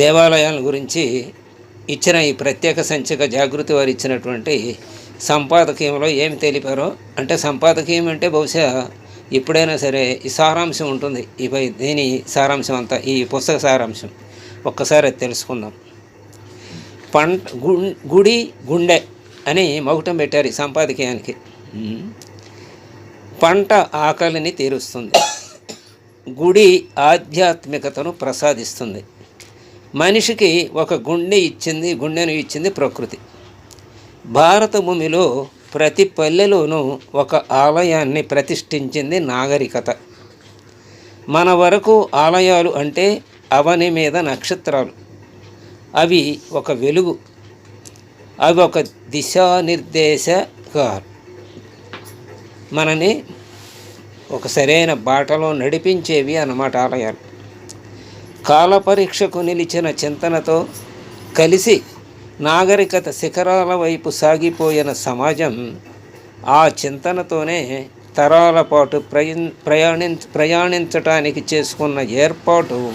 దేవాలయాల గురించి ఇచ్చిన ఈ ప్రత్యేక సంచిక జాగృతి వారు ఇచ్చినటువంటి సంపాదకీయంలో ఏమి తెలిపారో అంటే సంపాదకీయం అంటే బహుశా ఎప్పుడైనా సరే ఈ సారాంశం ఉంటుంది. ఇవై దీని సారాంశం అంతా ఈ పుస్తక సారాంశం. ఒక్కసారి తెలుసుకుందాం. పంట గుడి గుండె అని మగుటం పెట్టారు ఈ సంపాదకీయానికి. పంట ఆకలిని తీరుస్తుంది. గుడి ఆధ్యాత్మికతను ప్రసాదిస్తుంది. మనిషికి ఒక గుండె ఇచ్చింది గుండెను ఇచ్చింది ప్రకృతి. భారత భూమిలో ప్రతి పల్లెలోనూ ఒక ఆలయాన్ని ప్రతిష్ఠించింది నాగరికత. మన వరకు ఆలయాలు అంటే అవని మీద నక్షత్రాలు. అవి ఒక వెలుగు. అవి ఒక దిశానిర్దేశకారు మనని ఒక సరైన బాటలో నడిపించేవి అన్నమాట ఆలయాలు. కాలపరీక్షకు నిలిచిన చింతనతో కలిసి నాగరికత శిఖరాల వైపు సాగిపోయిన సమాజం ఆ చింతనతోనే తరాల పాటు ప్రయాణి ప్రయాణించ ప్రయాణించటానికి చేసుకున్న ఏర్పాటు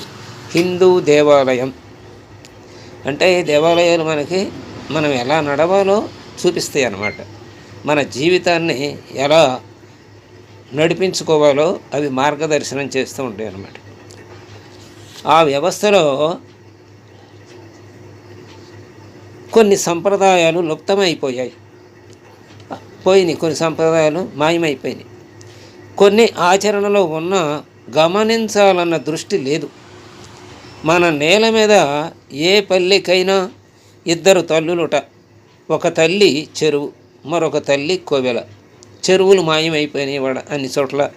హిందూ దేవాలయం. అంటే ఈ దేవాలయాలు మనకి మనం ఎలా నడవాలో చూపిస్తాయి అన్నమాట. మన జీవితాన్ని ఎలా నడిపించుకోవాలో అవి మార్గదర్శనం చేస్తూ ఉంటాయి అన్నమాట. ఆ వ్యవస్థలో కొన్ని సంప్రదాయాలు లుప్తమైపోయాయి. పోయినాయి కొన్ని సంప్రదాయాలు మాయమైపోయినాయి. కొన్ని ఆచరణలో ఉన్న గమనించాలన్న దృష్టి లేదు. మన నేల మీద ఏ పల్లెకైనా ఇద్దరు తల్లులుట ఒక తల్లి చెరువు మరొక తల్లి కోవెల చెరువులు మాయమైపోయినాయి వాడ అన్ని చోట్ల.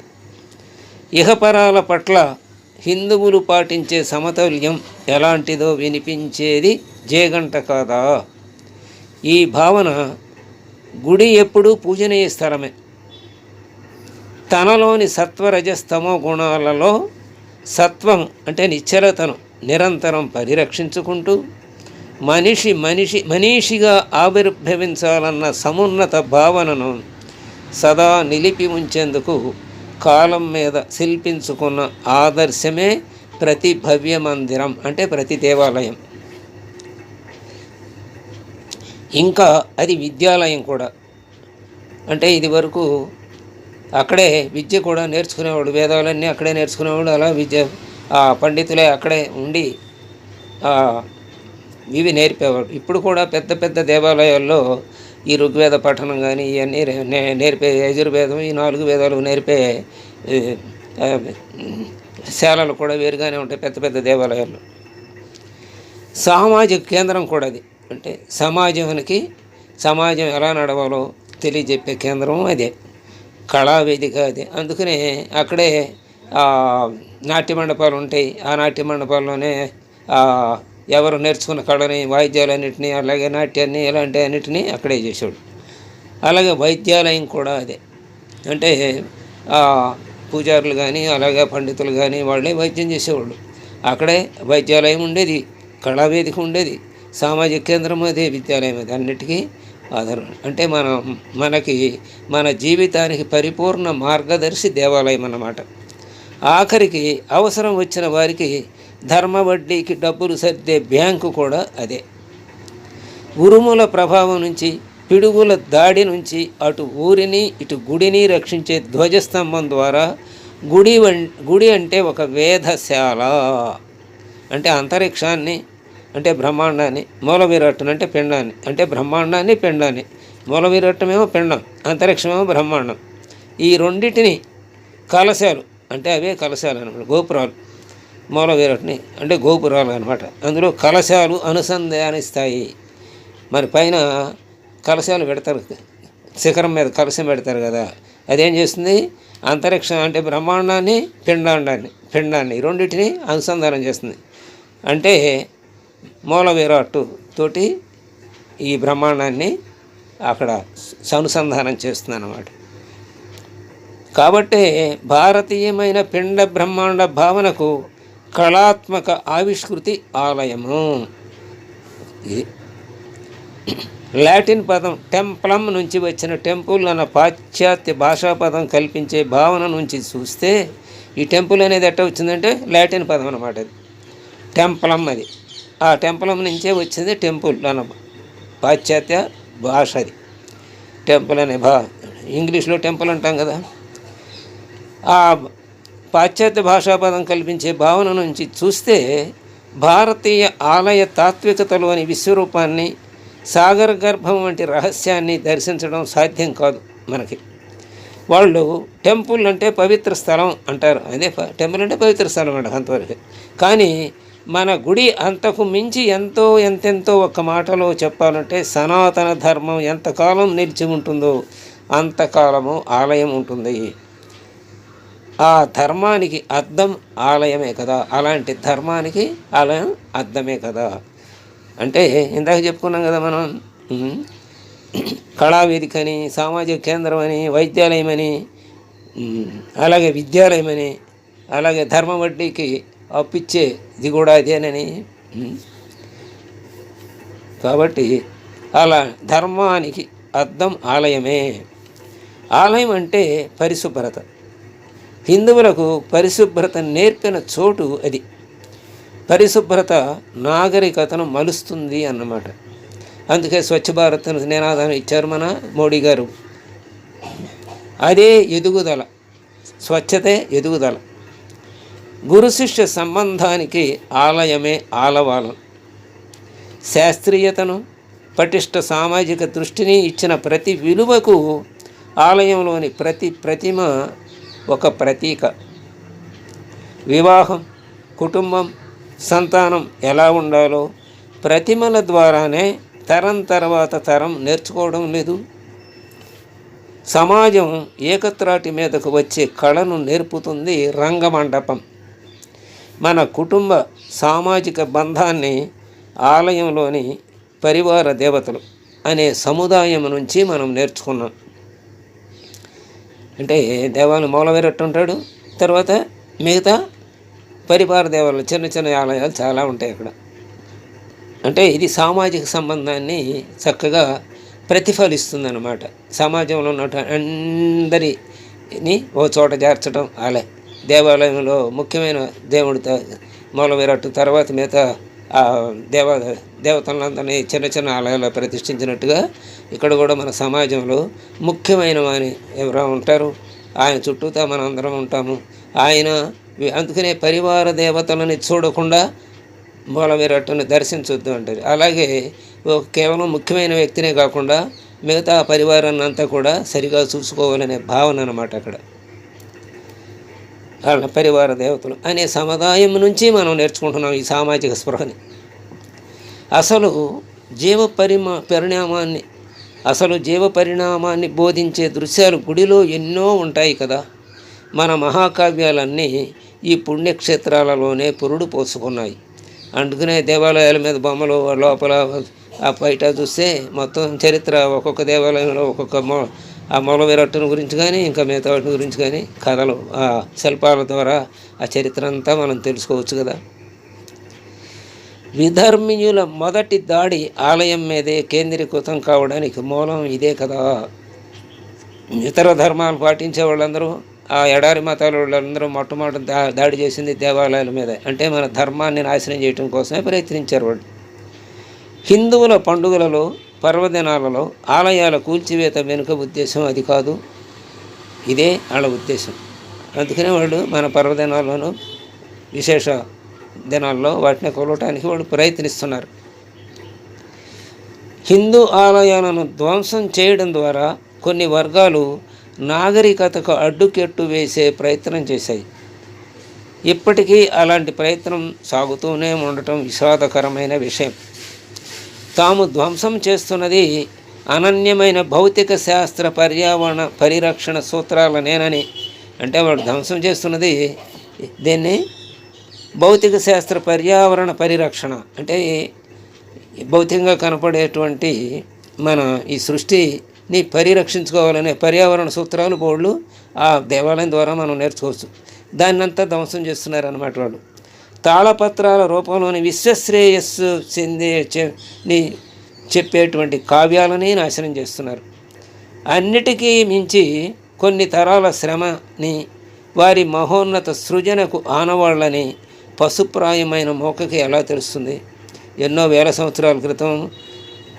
ఇహపరాల పట్ల హిందువులు పాటించే సమతౌల్యం ఎలాంటిదో వినిపించేది జేగంట కాదా? ఈ భావన గుడి ఎప్పుడూ పూజనీయ స్థలమే. తనలోని సత్వరజస్తమో గుణాలలో సత్వం అంటే నిశ్చలతను నిరంతరం పరిరక్షించుకుంటూ మనిషి మనిషి మనీషిగా ఆవిర్భవించాలన్న సమున్నత భావనను సదా నిలిపి ఉంచేందుకు కాలం మీద శిల్పించుకున్న ఆదర్శమే ప్రతి భవ్య మందిరం అంటే ప్రతి దేవాలయం. ఇంకా అది విద్యాలయం కూడా. అంటే ఇది వరకు అక్కడే విద్య కూడా నేర్చుకునేవాడు వేదాలన్నీ అక్కడే నేర్చుకునేవాడు అలా విద్య ఆ పండితులే అక్కడే ఉండి ఇవి నేర్పేవాడు. ఇప్పుడు కూడా పెద్ద పెద్ద దేవాలయాల్లో ఈ ఋగ్వేద పఠనం కానీ ఇవన్నీ నే- నేర్పే యజుర్వేదం ఈ నాలుగు వేదాలు నేర్పే శాలలు కూడా వేరుగానే ఉంటాయి పెద్ద పెద్ద దేవాలయాల్లో. సామాజిక కేంద్రం కూడా అది. అంటే సమాజానికి సమాజం ఎలా నడవాలో తెలియజెప్పే కేంద్రం అదే. కళావేదిక అది. అందుకనే అక్కడే నాట్య మండపాలు ఉంటాయి. ఆ నాట్య మండపాల్లోనే ఎవరు నేర్చుకున్న కళని వాయిద్యాలన్నింటినీ అలాగే నాట్యాన్ని ఇలాంటి అన్నిటినీ అక్కడే చేసేవాడు. అలాగే వైద్యాలయం కూడా అదే. అంటే పూజారులు కానీ అలాగే పండితులు కానీ వాళ్ళే వైద్యం చేసేవాళ్ళు. అక్కడే వైద్యాలయం ఉండేది కళావేదిక ఉండేది సామాజిక కేంద్రం అదే విద్యాలయం అది అన్నిటికీ ఆధారం. అంటే మనం మనకి మన జీవితానికి పరిపూర్ణ మార్గదర్శి దేవాలయం అన్నమాట. ఆఖరికి అవసరం వచ్చిన వారికి ధర్మ వడ్డీకి డబ్బులు సర్దే బ్యాంకు కూడా అదే. ఉరుముల ప్రభావం నుంచి పిడుగుల దాడి నుంచి అటు ఊరిని ఇటు గుడిని రక్షించే ధ్వజస్తంభం ద్వారా గుడి వం గుడి అంటే ఒక వేధశాల అంటే అంతరిక్షాన్ని అంటే బ్రహ్మాండాన్ని మూల విరాట్టును అంటే పిండాన్ని. అంటే బ్రహ్మాండాన్ని పిండాన్ని. మూల విరాట్టమేమో పిండం అంతరిక్షమేమో బ్రహ్మాండం. ఈ రెండింటిని కలశాలు అంటే అవే కలశాలు అనమాట గోపురాలు. మూల విరాట్ని అంటే గోపురాలు అనమాట అందులో కలశాలు అనుసంధానిస్తాయి. మరి పైన కలశాలు పెడతారు. శిఖరం మీద కలశం పెడతారు కదా. అదేం చేస్తుంది? అంతరిక్షం అంటే బ్రహ్మాండాన్ని పిండాండాన్ని పిండాన్ని రెండింటిని అనుసంధానం చేస్తుంది. అంటే మూల విరాట్టు తోటి ఈ బ్రహ్మాండాన్ని అక్కడ అనుసంధానం చేస్తుంది అన్నమాట కాబట్టే భారతీయమైన పిండ బ్రహ్మాండ భావనకు కళాత్మక ఆవిష్కృతి ఆలయము. ఇది. లాటిన్ పదం టెంప్లం నుంచి వచ్చిన టెంపుల్ అన్న పాశ్చాత్య భాషా పదం కల్పించే భావన నుంచి చూస్తే ఈ టెంపుల్ అనేది ఎట్ట వచ్చిందంటే లాటిన్ పదం అన్నమాట అది. టెంప్లం అది. ఆ టెంపులం నుంచే వచ్చింది టెంపుల్ అన్న పాశ్చాత్య భాష అది. టెంపుల్ అనే భా ఇంగ్లీష్లో టెంపుల్ అంటాం కదా. ఆ పాశ్చాత్య భాషాపదం కల్పించే భావన నుంచి చూస్తే భారతీయ ఆలయ తాత్వికతలోని విశ్వరూపాన్ని సాగర గర్భం వంటి రహస్యాన్ని దర్శించడం సాధ్యం కాదు మనకి. వాళ్ళు టెంపుల్ అంటే పవిత్ర స్థలం అంటారు. అదే టెంపుల్ అంటే పవిత్ర స్థలం అంట అంతవరకు. కానీ మన గుడి అంతకు మించి ఎంతో ఎంతెంతో ఒక్క మాటలో చెప్పాలంటే సనాతన ధర్మం ఎంతకాలం నిలిచి ఉంటుందో అంతకాలము ఆలయం ఉంటుంది. ఆ ధర్మానికి అర్థం ఆలయమే కదా. అలాంటి ధర్మానికి ఆలయం అర్థమే కదా. అంటే ఇందాక చెప్పుకున్నాం కదా మనం కళావేదిక అని సామాజిక కేంద్రం అని వైద్యాలయం అని అలాగే విద్యాలయం అని అలాగే ధర్మ వడ్డీకి అప్పిచ్చే ఇది కూడా అదేనని కాబట్టి అలా ధర్మానికి అర్థం ఆలయమే. ఆలయం అంటే పరిశుభ్రత. హిందువులకు పరిశుభ్రత నేర్పిన చోటు అది. పరిశుభ్రత నాగరికతను మలుస్తుంది అన్నమాట. అందుకే స్వచ్ఛ భారత్ నినాదం ఇచ్చారు మన మోడీ గారు. అదే ఎదుగుదల స్వచ్ఛతే ఎదుగుదల. గురు శిష్య సంబంధానికి ఆలయమే ఆలవాలం. శాస్త్రీయతను పటిష్ట సామాజిక దృష్టిని ఇచ్చిన ప్రతి విలువకు ఆలయంలోని ప్రతి ప్రతిమ ఒక ప్రతీక. వివాహం కుటుంబం సంతానం ఎలా ఉండాలో ప్రతిమల ద్వారానే తరం తర్వాత తరం నేర్చుకోవడం లేదు. సమాజం ఏకత్రాటి మీదకు వచ్చే కళను నేర్పుతుంది రంగమండపం. మన కుటుంబ సామాజిక బంధాన్ని ఆలయంలోని పరివార దేవతలు అనే సముదాయం నుంచి మనం నేర్చుకున్నాం. అంటే దేవాలయం మూలవేరట్టు ఉంటాడు తర్వాత మిగతా పరివార దేవాలయాలు చిన్న చిన్న ఆలయాలు చాలా ఉంటాయి అక్కడ. అంటే ఇది సామాజిక సంబంధాన్ని చక్కగా ప్రతిఫలిస్తుందన్నమాట. సమాజంలో ఉన్న అందరిని ఓ చోట చేర్చడం అలా దేవాలయంలో ముఖ్యమైన దేవుడితో త- మూలవేరట్టు తర్వాత మిగతా దేవ దేవతలందరినీ చిన్న చిన్న ఆలయాల్లో ప్రతిష్ఠించినట్టుగా ఇక్కడ కూడా మన సమాజంలో ముఖ్యమైన వాని ఎవరో ఉంటారు. ఆయన చుట్టూతా మనం అందరం ఉంటాము. ఆయన అందుకనే పరివార దేవతలని చూడకుండా మూల విరాట్టుని దర్శించొద్దు అంటారు. అలాగే ఒక కేవలం ముఖ్యమైన వ్యక్తినే కాకుండా మిగతా పరివారాన్ని అంతా కూడా సరిగా చూసుకోవాలనే భావన అనమాట అక్కడ. వాళ్ళ పరివార దేవతలు అనే సముదాయం నుంచి మనం నేర్చుకుంటున్నాం ఈ సామాజిక స్పృహని. అసలు జీవ పరిమా పరిణామాన్ని అసలు జీవ పరిణామాన్ని బోధించే దృశ్యాలు గుడిలో ఎన్నో ఉంటాయి కదా. మన మహాకావ్యాలన్నీ ఈ పుణ్యక్షేత్రాలలోనే పురుడు పోసుకున్నాయి. అందుకనే దేవాలయాల మీద బొమ్మలు లోపల ఆ బయట చూస్తే మొత్తం చరిత్ర ఒక్కొక్క దేవాలయంలో ఒక్కొక్క ఆ మూల విరట్టుని గురించి కానీ ఇంకా మిగతా వాటి గురించి కానీ కథలు ఆ శిల్పాల ద్వారా ఆ చరిత్ర అంతా మనం తెలుసుకోవచ్చు కదా. విధర్మీయుల మొదటి దాడి ఆలయం మీదే కేంద్రీకృతం కావడానికి మూలం ఇదే కదా. ఇతర ధర్మాలు పాటించే వాళ్ళందరూ ఆ ఎడారి మతాల వాళ్ళందరూ మొట్టమొదటి దా దాడి చేసింది దేవాలయాల మీద. అంటే మన ధర్మాన్ని నాశనం చేయడం కోసమే ప్రయత్నించారు వాళ్ళు. హిందువుల పండుగలలో పర్వదినాలలో ఆలయాల కూల్చివేత వెనుక ఉద్దేశం అది కాదు. ఇదే వాళ్ళ ఉద్దేశం. అందుకనే వాళ్ళు మన పర్వదినాల్లోనూ విశేష దినాల్లో వాటిని కొలవటానికి వాళ్ళు ప్రయత్నిస్తున్నారు. హిందూ ఆలయాలను ధ్వంసం చేయడం ద్వారా కొన్ని వర్గాలు నాగరికతకు అడ్డుకెట్టు వేసే ప్రయత్నం చేశాయి. ఇప్పటికీ అలాంటి ప్రయత్నం సాగుతూనే ఉండటం విషాదకరమైన విషయం. తాము ధ్వంసం చేస్తున్నది అనన్యమైన భౌతిక శాస్త్ర పర్యావరణ పరిరక్షణ సూత్రాలనేనని. అంటే వాడు ధ్వంసం చేస్తున్నది దీన్ని? భౌతిక శాస్త్ర పర్యావరణ పరిరక్షణ. అంటే భౌతికంగా కనపడేటువంటి మన ఈ సృష్టిని పరిరక్షించుకోవాలనే పర్యావరణ సూత్రాలు బోర్డులు ఆ దేవాలయం ద్వారా మనం నేర్చుకోవచ్చు. దాన్నంతా ధ్వంసం చేస్తున్నారు అన్నమాట వాళ్ళు తాళపత్రాల రూపంలోని విశ్వశ్రేయస్సు చెందే చె- ని చెప్పేటువంటి కావ్యాలని నాశనం చేస్తున్నారు. అన్నిటికీ మించి కొన్ని తరాల శ్రమని వారి మహోన్నత సృజనకు ఆనవాళ్ళని పశుప్రాయమైన మోకకి ఎలా తెలుస్తుంది? ఎన్నో వేల సంవత్సరాల క్రితం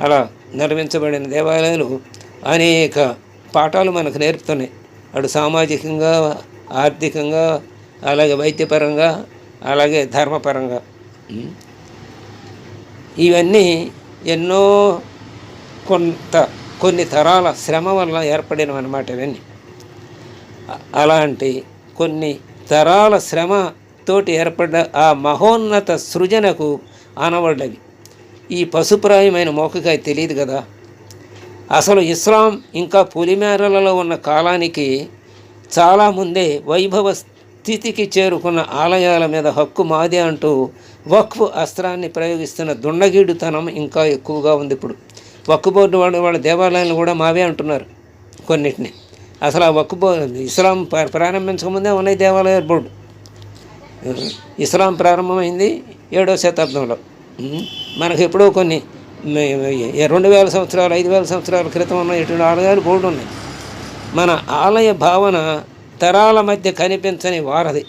అలా నిర్మించబడిన దేవాలయాలు అనేక పాఠాలు మనకు నేర్పుతున్నాయి. అటు సామాజికంగా ఆర్థికంగా అలాగే వైద్యపరంగా అలాగే ధర్మపరంగా. ఇవన్నీ ఎన్నో కొంత కొన్ని తరాల శ్రమ వల్ల ఏర్పడినవి అన్నమాట ఇవన్నీ. అలాంటి కొన్ని తరాల శ్రమ తోటి ఏర్పడ్డ ఆ మహోన్నత సృజనకు ఆనబడ్డవి. ఈ పశుప్రాయమైన మోకకాయ తెలియదు కదా. అసలు ఇస్లాం ఇంకా పులిమేరలలో ఉన్న కాలానికి చాలా ముందే వైభవ స్థితికి చేరుకున్న ఆలయాల మీద హక్కు మాదే అంటూ వక్ఫ్ అస్త్రాన్ని ప్రయోగిస్తున్న దుండగీడుతనం ఇంకా ఎక్కువగా ఉంది ఇప్పుడు. వక్ఫ్ బోర్డు వాళ్ళు వాళ్ళ దేవాలయాలు కూడా మావే అంటున్నారు కొన్నిటిని. అసలు ఆ వక్ఫ్ బోర్డు ఇస్లాం ప్రారంభించకముందే ఉన్నాయి దేవాలయాల బోర్డు. ఇస్లాం ప్రారంభమైంది ఏడో శతాబ్దంలో. మనకు ఎప్పుడో కొన్ని రెండు వేల సంవత్సరాలు ఐదు వేల సంవత్సరాల క్రితం ఉన్న ఇటువంటి ఆలయాలు బోర్డు ఉన్నాయి. మన ఆలయ భావన తరాల మధ్య కనిపించని వారధి.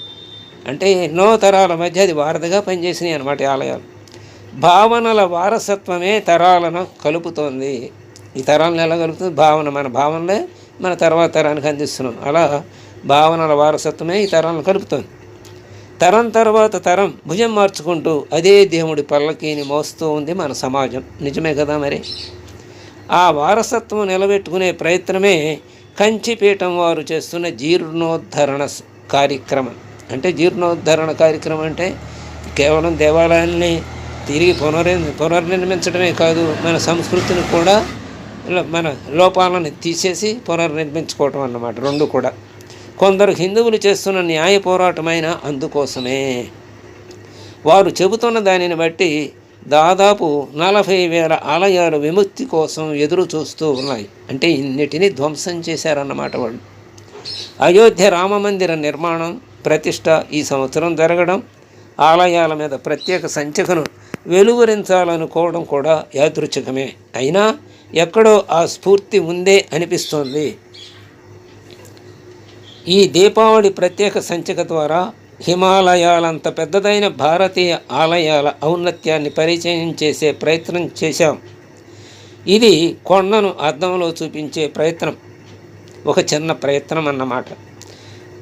అంటే ఎన్నో తరాల మధ్య అది వారధిగా పనిచేసినాయి అన్నమాట ఆలయాలు. భావనల వారసత్వమే తరాలను కలుపుతోంది. ఈ తరాలను ఎలా కలుపుతుంది? భావన మన భావనలే మన తర్వాత తరానికి అందిస్తున్నాం. అలా భావనల వారసత్వమే ఈ తరాలను కలుపుతోంది. తరం తర్వాత తరం భుజం మార్చుకుంటూ అదే దేవుడి పల్లకీని మోస్తూ ఉంది మన సమాజం. నిజమే కదా మరి? ఆ వారసత్వం నిలబెట్టుకునే ప్రయత్నమే కంచిపీఠం వారు చేస్తున్న జీర్ణోద్ధరణ కార్యక్రమం. అంటే జీర్ణోద్ధరణ కార్యక్రమం అంటే కేవలం దేవాలయాల్ని తిరిగి పునర్ పునర్నిర్మించడమే కాదు మన సంస్కృతిని కూడా మన లోపాలను తీసేసి పునర్నిర్మించుకోవటం అన్నమాట రెండు కూడా. కొందరు హిందువులు చేస్తున్న న్యాయ పోరాటమైన అందుకోసమే. వారు చెబుతున్న దానిని బట్టి దాదాపు నలభై వేల ఆలయాలు విముక్తి కోసం ఎదురు చూస్తూ ఉన్నాయి. అంటే ఇన్నిటిని ధ్వంసం చేశారన్నమాట వాళ్ళు. అయోధ్య రామమందిర నిర్మాణం ప్రతిష్ట ఈ సంవత్సరం జరగడం ఆలయాల మీద ప్రత్యేక సంచికను వెలువరించాలనుకోవడం కూడా యాదృచ్ఛికమే. అయినా ఎక్కడో ఆ స్ఫూర్తి ఉందే అనిపిస్తోంది. ఈ దీపావళి ప్రత్యేక సంచిక ద్వారా హిమాలయాలంత పెద్దదైన భారతీయ ఆలయాల ఔన్నత్యాన్ని పరిచయం చేసే ప్రయత్నం చేశాం. ఇది కొండను అద్దంలో చూపించే ప్రయత్నం ఒక చిన్న ప్రయత్నం అన్నమాట.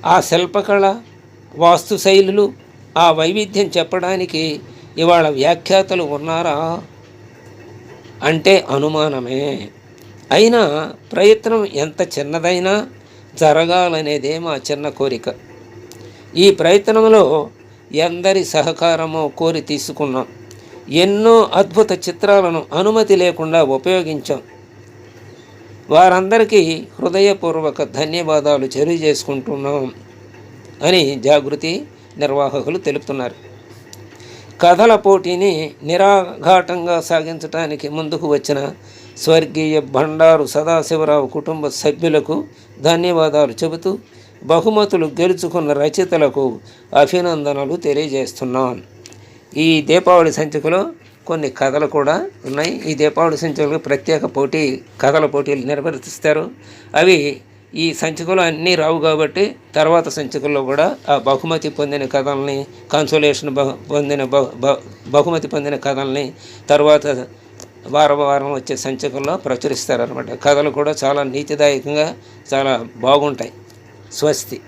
ఆ శిల్పకళ వాస్తు శైలులు ఆ వైవిధ్యం చెప్పడానికి ఇవాళ వ్యాఖ్యాతలు ఉన్నారా అంటే అనుమానమే. అయినా ప్రయత్నం ఎంత చిన్నదైనా జరగాలనేదే మా చిన్న కోరిక. ఈ ప్రయత్నంలో ఎందరి సహకారమో కోరి తీసుకున్నాం. ఎన్నో అద్భుత చిత్రాలను అనుమతి లేకుండా ఉపయోగించాం. వారందరికీ హృదయపూర్వక ధన్యవాదాలు తెలియజేసుకుంటున్నాం అని జాగృతి నిర్వాహకులు తెలుపుతున్నారు. కథల పోటీని నిరాఘాటంగా సాగించడానికి ముందుకు వచ్చిన స్వర్గీయ భండారు సదాశివరావు కుటుంబ సభ్యులకు ధన్యవాదాలు చెబుతూ బహుమతులు గెలుచుకున్న రచయితలకు అభినందనలు తెలియజేస్తున్నాను. ఈ దీపావళి సంచికలో కొన్ని కథలు కూడా ఉన్నాయి. ఈ దీపావళి సంచికలో ప్రత్యేక పోటీ కథల పోటీలు నిర్వర్తిస్తారు. అవి ఈ సంచికలో అన్నీ రావు కాబట్టి తర్వాత సంచికల్లో కూడా ఆ బహుమతి పొందిన కథల్ని కన్సోలేషన్ బహు పొందిన బహు బహుమతి పొందిన కథల్ని తర్వాత వారం వారం వచ్చే సంచికల్లో ప్రచురిస్తారనమాట కథలు కూడా చాలా నీతిదాయకంగా చాలా బాగుంటాయి. स्वस्ति